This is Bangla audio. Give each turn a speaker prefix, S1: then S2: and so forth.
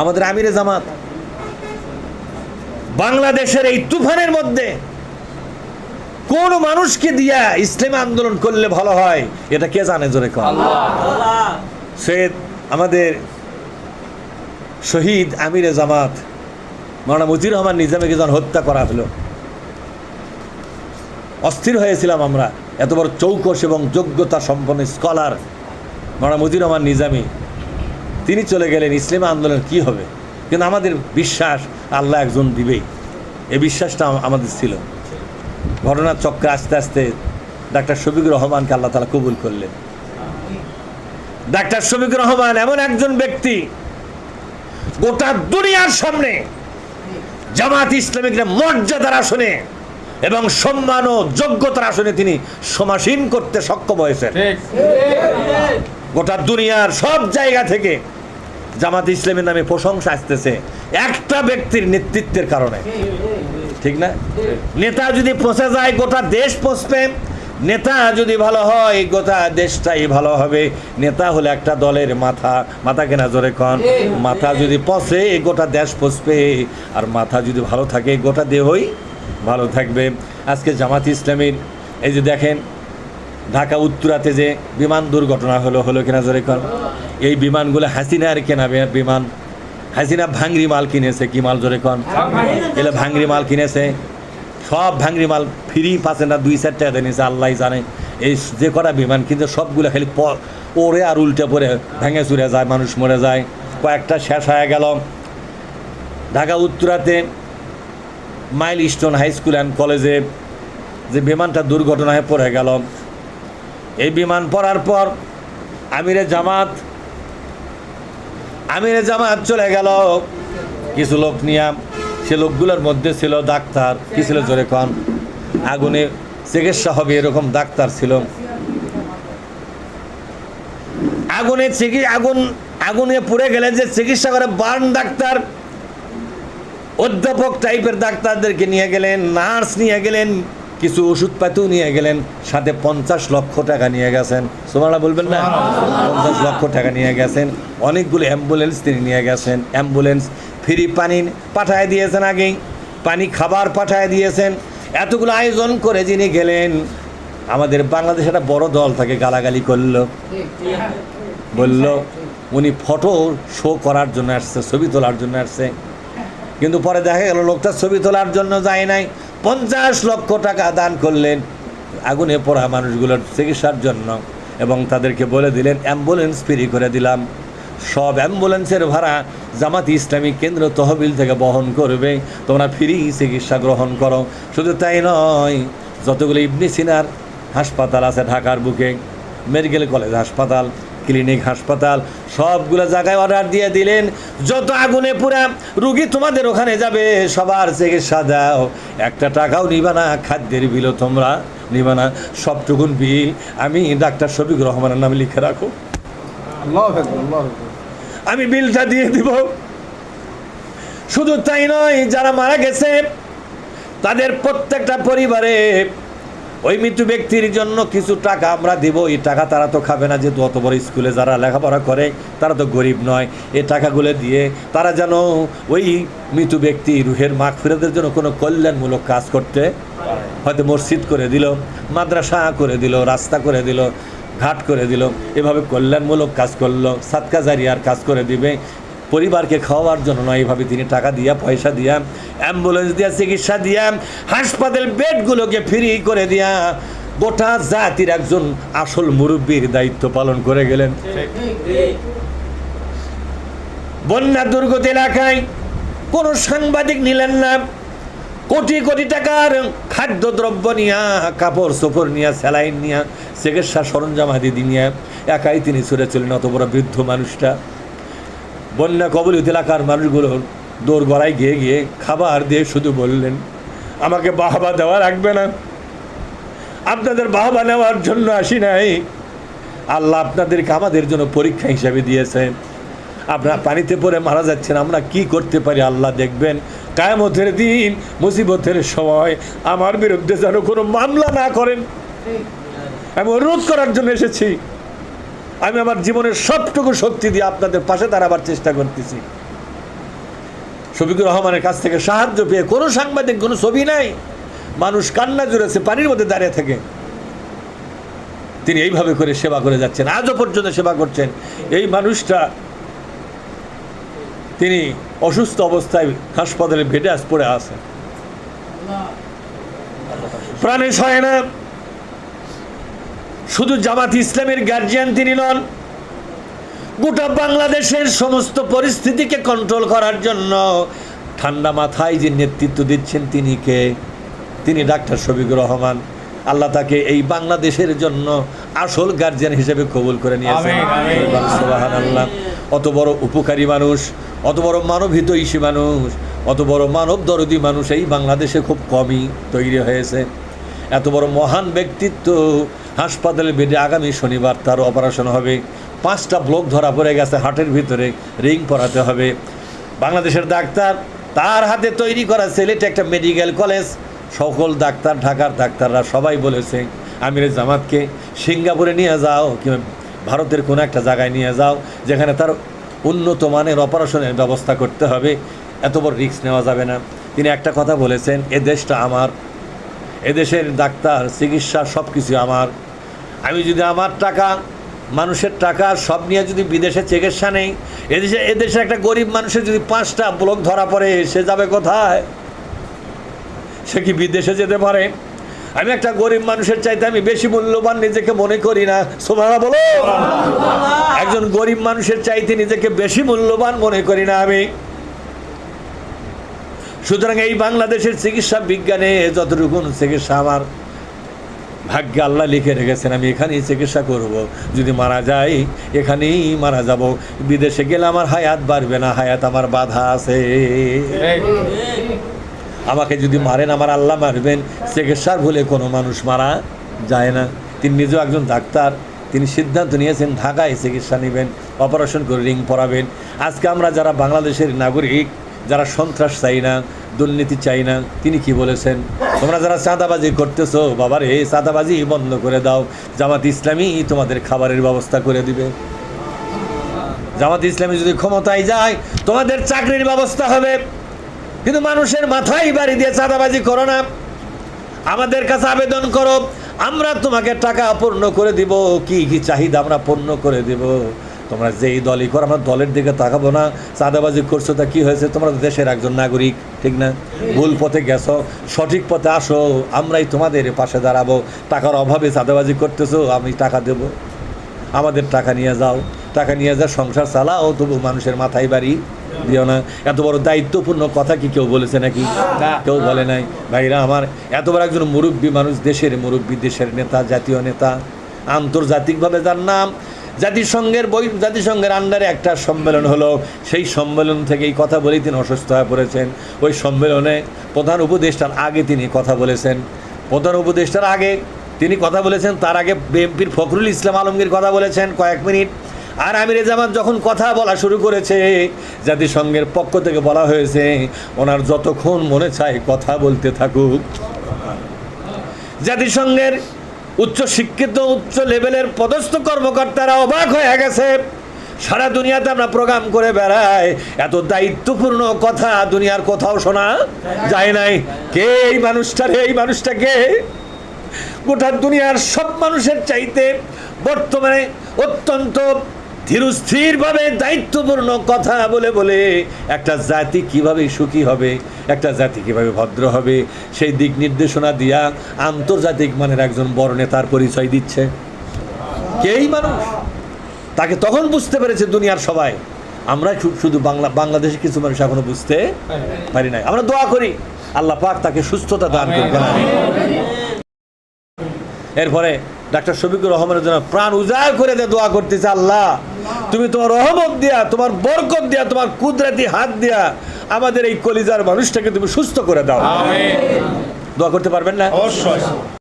S1: আমাদের আমিরে জামাত। বাংলাদেশের এই তুফানের মধ্যে কোন মানুষকে দিয়া ইসলামী আন্দোলন করলে ভালো হয় এটা কে জানে জোরে কম সে আমাদের শহীদ আমিরে জামাত মাওলানা মুজির রহমান নিজামীকে যখন হত্যা করা হলো অস্থির হয়েছিলাম আমরা। এত বড় চৌকস এবং যোগ্যতা সম্পন্ন স্কলার মাওলানা মুজির রহমান নিজামী তিনি চলে গেলেন ইসলামী আন্দোলন কি হবে? কিন্তু আমাদের বিশ্বাস আল্লাহ একজন দিবেই। এই বিশ্বাসটা আমাদের ছিল। ঘটনার চক্রে আস্তে আস্তে ডাক্তার শফিকুর রহমানকে আল্লাহ তালা কবুল করলেন। ডাক্তার শফিকুর রহমান এমন একজন ব্যক্তি গোটা দুনিয়ার সামনে জামাত ইসলামিকরা মর্যাদার আসনে এবং সম্মান ও যোগ্যতার আসনে তিনি সমাসীন করতে সক্ষম হয়েছেন। গোটা দুনিয়ার সব জায়গা থেকে জামাত ইসলামের নামে প্রশংসা আসতেছে একটা ব্যক্তির নেতৃত্বের কারণে। ঠিক না? নেতা যদি পৌঁছে যায়, গোটা দেশ পৌঁছবে নেতা যদি ভালো হয়, গোটা দেশটাই ভালো হবে। নেতা হলে একটা দলের মাথা মাথা কেনা জোরে কন। মাথা যদি পচে, গোটা দেশ পচবে। আর মাথা যদি ভালো থাকে, গোটা দেহই ভালো থাকবে। আজকে জামাত ইসলামীর, এই যে দেখেন ঢাকা উত্তরাতে যে বিমান দুর্ঘটনা হলো হলো কিনা জোরে কন? এই বিমানগুলো হাসিনার কেনা বিমান। হাসিনা ভাঙ্গরি মাল কিনেছে, কি মাল জোরে কন? এলে ভাঙ্গরি মাল কিনেছে। সব ভাঙ্গরি মাল ফ্রি, পাচ্ছে না, দুই চার টাকা নিয়েছে আল্লাহ জানে। এই যে কটা বিমান কিন্তু সবগুলো খালি ওরে আর উল্টে পড়ে, ভেঙে চুরে যায়, মানুষ মরে যায়। কয়েকটা শেষ হয়ে গেল। ঢাকা উত্তরাতে milestone high school and কলেজে যে বিমানটা দুর্ঘটনায় পড়ে গেল এই বিমান পড়ার পর আমিরে জামাত আমিরে জামাত চলে গেল। কিছু লোক নিয়ে, সে লোকগুলোর মধ্যে ছিল ডাক্তার, কি ছিল জোরে কন? আগুনে চিকিৎসা হবে এরকম ডাক্তার ছিল। আগুনে চিকি, আগুন, আগুনে পুড়ে গেলে যে চিকিৎসা করে বার্ন ডাক্তার, অধ্যাপক টাইপের ডাক্তারদেরকে নিয়ে গেলেন, নার্স নিয়ে গেলেন কিছু ওষুধপাতিও নিয়ে গেলেন, সাথে পঞ্চাশ লক্ষ টাকা নিয়ে গেছেন। সোমালা বলবেন না? পঞ্চাশ লক্ষ টাকা নিয়ে গেছেন। অনেকগুলো অ্যাম্বুলেন্স তিনি নিয়ে গেছেন। অ্যাম্বুলেন্স ফ্রি পানি পাঠায় দিয়েছেন আগেই। পানি খাবার পাঠায় দিয়েছেন। এতগুলো আয়োজন করে যিনি গেলেন, আমাদের বাংলাদেশে একটা বড় দল থাকে গালাগালি করল। বলল, উনি ফটো শো করার জন্য আসছে, ছবি তোলার জন্য আসছে। কিন্তু পরে দেখা গেল, লোকটা ছবি তোলার জন্য যায় নাই। পঞ্চাশ লক্ষ টাকা দান করলেন। আগুনে পড়া মানুষগুলোর চিকিৎসার জন্য এবং তাদেরকে বলে দিলেন, অ্যাম্বুলেন্স ফ্রি করে দিলাম। সব অ্যাম্বুলেন্সের ভাড়া জামাত ইসলামী কেন্দ্র তহবিল থেকে বহন করবে। তোমরা ফ্রি চিকিৎসা গ্রহণ করো। শুধু তাই নয়, যতগুলো ইবনি সিনার হাসপাতাল আছে ঢাকার বুকে, মেডিকেল কলেজ হাসপাতাল ক্লিনিক হাসপাতাল সবগুলো জায়গায় অর্ডার দিয়ে দিলেন। যত আগুনে পুরা রুগী তোমাদের ওখানে যাবে সবার চিকিৎসা দাও। একটা টাকাও নিবা না খাদ্যের বিলও তোমরা নিবা না সবটুকুন বিল। আমি ডাক্তার শফিক রহমানের নামে লিখে রাখো। আমি বিলটা দিয়ে দিব। শুধু তাই নয় যারা মারা গেছে তাদের প্রত্যেকটা পরিবারে ওই মৃত্যু ব্যক্তির জন্য কিছু টাকা আমরা দিব। এই টাকা তারা তো খাবে না, যেহেতু অত বড় স্কুলে যারা লেখাপড়া করে, তারা তো গরিব নয়। এই টাকাগুলো দিয়ে তারা যেন ওই মৃত্যু ব্যক্তি রুহের মাখ ফেরতের জন্য কোনো কল্যাণমূলক কাজ করতে হয়তো মসজিদ করে দিল, মাদ্রাসা করে দিল, রাস্তা করে দিল, ঘাট করে দিল। এভাবে কল্যাণমূলক কাজ করল সাতকা জারিয়ার কাজ করে দিবে। পরিবারকে খাওয়ার জন্য নয় এইভাবে তিনি টাকা দিয়া, পয়সা দিয়া, অ্যাম্বুলেন্স দিয়া, চিকিৎসা দিয়া, হাসপাতাল বেডগুলোকে ফ্রি করে দিয়া গোটা জাতির একজন আসল মুরব্বীর দায়িত্ব পালন করে গেলেন। বন্যা দুর্গত এলাকায় কোনো সাংবাদিক নিলেন না। কোটি কোটি টাকার খাদ্যদ্রব্য নিয়া, কাপড় চোপড় নিয়া, স্যালাইন নিয়া, চিকিৎসা সরঞ্জাম আদি নিয়ে, একাই তিনি চলেছিলেন অত বড় বৃদ্ধ মানুষটা। বন্যা কবলিত এলাকার মানুষগুলো দৌড় গড়ায় গিয়ে গিয়ে খাবার দিয়ে শুধু বললেন, আমাকে বাহবা দেওয়া রাখবে না। আপনাদের বাহবা নেওয়ার জন্য আসি নাই। আল্লাহ আপনাদেরকে আমাদের জন্য পরীক্ষা হিসাবে দিয়েছে আপনারা পানিতে পড়ে মারা যাচ্ছেন, আমরা কি করতে পারি আল্লাহ দেখবেন। কায়ামতের দিন, মুসিবতের সময় আমার বিরুদ্ধে যেন কোনো মামলা না করেন। আমি অনুরোধ করার জন্য এসেছি। আমি আমার জীবনের সবটুকু শক্তি দিয়ে আপনাদের পাশে দাঁড়াবার চেষ্টা করতেছি। শফিকুর রহমানের কাছ থেকে সাহায্য পেয়ে কোনো সাংবাদিক কোনো ছবি নাই। মানুষ কান্না জুড়েছে পানির মধ্যে দাঁড়িয়ে থাকে। তিনি এইভাবে করে সেবা করে যাচ্ছেন আজও পর্যন্ত সেবা করছেন। এই মানুষটা তিনি অসুস্থ অবস্থায় হাসপাতালে বেডে আজ পড়ে আছে। প্রাণে সয় না। শুধু জামাত ইসলামের গার্জিয়ান তিনি নন গোটা বাংলাদেশের সমস্ত পরিস্থিতিকে কন্ট্রোল করার জন্য ঠান্ডা মাথায় যে নেতৃত্ব দিচ্ছেন তিনি কে? তিনি ডাক্তার শফিকুর রহমান। আল্লাহ তাকে এই বাংলাদেশের জন্য আসল গার্জিয়ান হিসেবে কবুল করে নিয়েছেন। অত বড় উপকারী মানুষ অত বড় মানবহিত ইসি মানুষ অত বড় মানব দরদি মানুষ এই বাংলাদেশে খুব কমই তৈরি হয়েছে। এত বড় মহান ব্যক্তিত্ব হাসপাতালে বেডে আগামী শনিবার তার অপারেশন হবে। পাঁচটা ব্লক ধরা পড়ে গেছে, হাটের ভিতরে রিং পরাতে হবে। বাংলাদেশের ডাক্তার তার হাতে তৈরি করা সিলেটে একটা মেডিকেল কলেজ। সকল ডাক্তার, ঢাকার ডাক্তাররা সবাই বলেছে, আমির জামাতকে সিঙ্গাপুরে নিয়ে যাও, কিংবা ভারতের কোনো একটা জায়গায় নিয়ে যাও, যেখানে তার উন্নত মানের অপারেশনের ব্যবস্থা করতে হবে। এত বড় রিস্ক নেওয়া যাবে না। তিনি একটা কথা বলেছেন, এ দেশটা আমার এদেশের ডাক্তার, চিকিৎসা সব কিছু আমার। আমি যদি আমার টাকা, মানুষের টাকা সব নিয়ে যদি বিদেশে চিকিৎসা নেই, এদেশে এদেশে একটা গরিব মানুষের যদি পাঁচটা ব্লক ধরা পড়ে, সে যাবে কোথায়? সে কি বিদেশে যেতে পারে? আমি একটা গরিব মানুষের চাইতে আমি বেশি মূল্যবান নিজেকে মনে করি না। সোমারা বলো। একজন গরিব মানুষের চাইতে নিজেকে বেশি মূল্যবান মনে করি না আমি। সুতরাং এই বাংলাদেশের চিকিৎসা বিজ্ঞানে যতটুকু চিকিৎসা আমার ভাগ্যে আল্লাহ লিখে রেখেছেন, আমি এখানেই চিকিৎসা করব। যদি মারা যাই, এখানেই মারা যাব। বিদেশে গেলে আমার হায়াত বাড়বে না, হায়াত আমার বাধা আছে। আমাকে যদি মারেন, আমার আল্লাহ মারবেন। চিকিৎসার ভুলে কোনো মানুষ মারা যায় না। তিনি নিজেও একজন ডাক্তার। তিনি সিদ্ধান্ত নিয়েছেন, ঢাকায় চিকিৎসা নেবেন, অপারেশন করে রিং পরাবেন। আজকে আমরা যারা বাংলাদেশের নাগরিক, যারা সন্ত্রাস চাই না দুর্নীতি চাই না। তিনি কি বলেছেন? তোমরা যারা চাঁদাবাজি করতেছো, বাবার এই চাঁদাবাজি বন্ধ করে দাও। জামাত ইসলামী তোমাদের খাবারের ব্যবস্থা করে দিবে। জামাত ইসলামী যদি ক্ষমতায় যায়, তোমাদের চাকরির ব্যবস্থা হবে। কিন্তু মানুষের মাথায় বাড়ি দিয়ে চাঁদাবাজি করো না। আমাদের কাছে আবেদন করো, আমরা তোমাকে টাকা পূর্ণ করে দিব। কি কি চাহিদা আমরা পূর্ণ করে দিব? তোমরা যেই দলই করো আমরা দলের দিকে তাকাবো না। চাঁদাবাজি করছ তা কি হয়েছে? তোমরা দেশের একজন নাগরিক ঠিক না? ভুল পথে গেছো সঠিক পথে আসো আমরাই তোমাদের পাশে দাঁড়াবো। টাকার অভাবে চাঁদাবাজি করতেছো আমি টাকা দেবো। আমাদের টাকা নিয়ে যাও। টাকা নিয়ে যা সংসার চালাও তবু মানুষের মাথায় বাড়ি দিও না। এত বড় দায়িত্বপূর্ণ কথা কি কেউ বলেছে নাকি? কেউ বলে নাই। ভাইরা আমার এত বড় একজন মুরব্বী মানুষ দেশের মুরব্বী দেশের নেতা জাতীয় নেতা আন্তর্জাতিকভাবে যার নাম জাতিসংঘের বই, জাতিসংঘের আন্ডারে একটা সম্মেলন হলো। সেই সম্মেলন থেকে এই কথা বলেই তিনি অসুস্থ হয়ে পড়েছেন। ওই সম্মেলনে প্রধান উপদেষ্টার আগে তিনি কথা বলেছেন। প্রধান উপদেষ্টার আগে তিনি কথা বলেছেন, তার আগে বিএনপির ফখরুল ইসলাম আলমগীর কথা বলেছেন কয়েক মিনিট। আর আমির জামাত যখন কথা বলা শুরু করেছে, জাতিসংঘের পক্ষ থেকে বলা হয়েছে, ওনার যতক্ষণ মনে চায় কথা বলতে থাকুক। জাতিসংঘের উচ্চ শিক্ষিত, উচ্চ লেভেলের পদস্থ কর্মকর্তারা অবাক হয়ে গেছে। সারা দুনিয়াতে আমরা প্রোগ্রাম করে বেড়াই। এত দায়িত্বপূর্ণ কথা দুনিয়ার কোথাও শোনা যায় নাই। কে এই মানুষটার এই মানুষটাকে গোটা দুনিয়ার সব মানুষের চাইতে বর্তমানে অত্যন্ত ধীরস্থিরভাবে দায়িত্বপূর্ণ কথা বলে বলে একটা জাতি কীভাবে সুখী হবে একটা জাতি কীভাবে ভদ্র হবে সেই দিক নির্দেশনা দিয়া আন্তর্জাতিক মানের একজন বড় নেতার পরিচয় দিচ্ছে। কেই মানুষ? তাকে তখন বুঝতে পেরেছে দুনিয়ার সবাই। আমরা শুধু বাংলা বাংলাদেশে কিছু মানুষ এখনও বুঝতে পারি নাই। আমরা দোয়া করি আল্লাহ পাক তাকে সুস্থতা দান করবেন এরপরে ডাক্তার শফিকুর রহমানের জন্য প্রাণ উজাড় করে দিয়ে দোয়া করতেছে আল্লাহ। তুমি তোমার রহমত দিয়া তোমার বরকত দিয়া তোমার কুদরাতি হাত দিয়া আমাদের এই কলিজার মানুষটাকে তুমি সুস্থ করে দাও। দোয়া করতে পারবেন না?
S2: অবশ্যই।